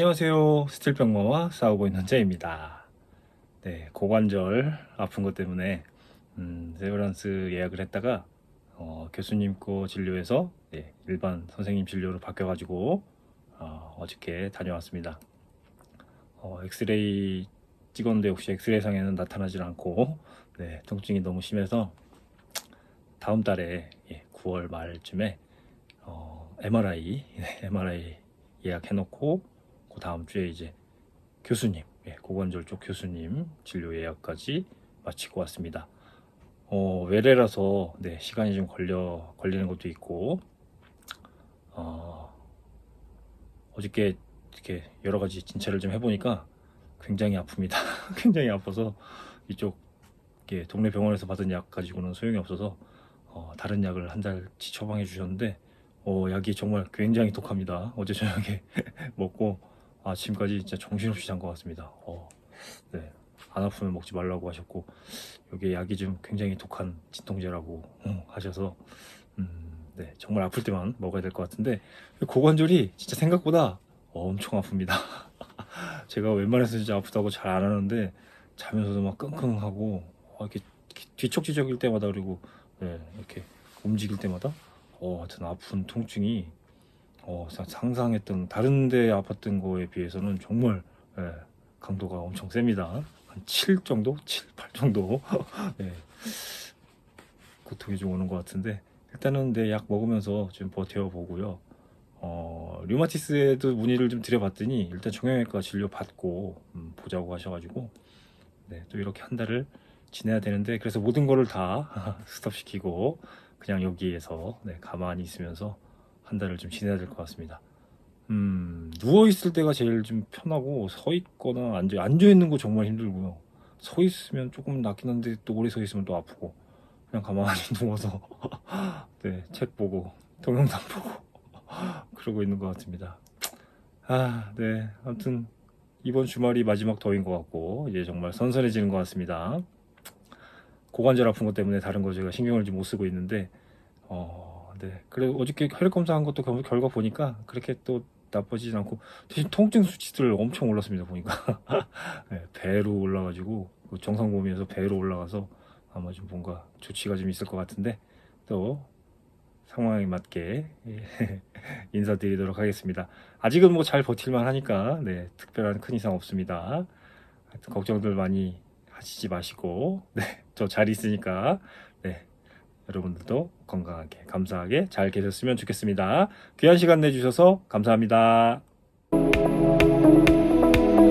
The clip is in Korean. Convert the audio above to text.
안녕하세요. 스틸병마와 싸우고 있는 자입니다. 네, 고관절 아픈 것 때문에 음, 세브란스 예약을 했다가 어, 교수님 거 진료에서 네, 일반 선생님 진료로 바뀌어가지고 어, 어저께 다녀왔습니다. 어, 엑스레이 찍었는데 역시 엑스레이상에는 나타나질 않고 네, 통증이 너무 심해서 다음 달에 예, 9월 말쯤에 어, MRI 네, MRI 예약해놓고 그 다음 주에 이제 교수님 예, 고관절 쪽 교수님 진료 예약까지 마치고 왔습니다. 어, 외래라서 네, 시간이 좀 걸려 걸리는 것도 있고 어, 어저께 이렇게 여러 가지 진찰을 좀 해보니까 굉장히 아픕니다. 굉장히 아파서 이쪽 예, 동네 병원에서 받은 약 가지고는 소용이 없어서 어, 다른 약을 한 달치 처방해 주셨는데 어, 약이 정말 굉장히 독합니다. 어제 저녁에 먹고 아침까지 진짜 정신없이 잔 것 같습니다. 어, 네. 안 아프면 먹지 말라고 하셨고 여기 약이 좀 굉장히 독한 진통제라고 음, 하셔서 음, 네, 정말 아플 때만 먹어야 될 것 같은데 고관절이 진짜 생각보다 엄청 아픕니다. 제가 웬만해서 진짜 아프다고 잘 안 하는데 자면서도 막 끙끙하고 어, 이렇게 뒤척지척일 때마다 그리고 네, 이렇게 움직일 때마다 어, 하여튼 아픈 통증이 어, 사- 상상했던 다른 데 아팠던 거에 비해서는 정말 예, 강도가 엄청 셉니다. 한 7 정도? 7, 8 정도? 예, 고통이 좀 오는 것 같은데 일단은 내 약 먹으면서 좀 버텨보고요. 어, 류마티스에도 문의를 좀 드려봤더니 일단 정형외과 진료 받고 음, 보자고 하셔가지고 네, 또 이렇게 한 달을 지내야 되는데 그래서 모든 거를 다 스톱시키고 그냥 여기에서 네, 가만히 있으면서 한 달을 좀 지내야 될 것 같습니다. 음, 누워 있을 때가 제일 좀 편하고 서 있거나 앉아 앉아 있는 거 정말 힘들고요. 서 있으면 조금 낫긴 한데 또 오래 서 있으면 또 아프고 그냥 가만히 누워서 네, 책 보고 동영상 보고 그러고 있는 것 같습니다. 아, 네. 아무튼 이번 주말이 마지막 더인 것 같고 이제 정말 선선해지는 것 같습니다. 고관절 아픈 것 때문에 다른 거 제가 신경을 좀 못 쓰고 있는데 어, 네. 그래 어저께 혈액 검사한 것도 결- 결과 보니까 그렇게 또 나쁘진 않고 대신 통증 수치들 엄청 올랐습니다 보니까 네, 배로 올라가지고 그 정상 범위에서 배로 올라가서 아마 좀 뭔가 조치가 좀 있을 것 같은데 또 상황에 맞게 예, 인사드리도록 하겠습니다. 아직은 뭐 잘 버틸만 하니까 네, 특별한 큰 이상 없습니다. 하여튼 걱정들 많이 하시지 마시고 네, 저 잘 있으니까 네, 여러분들도 건강하게 감사하게 잘 계셨으면 좋겠습니다. 귀한 시간 내주셔서 감사합니다.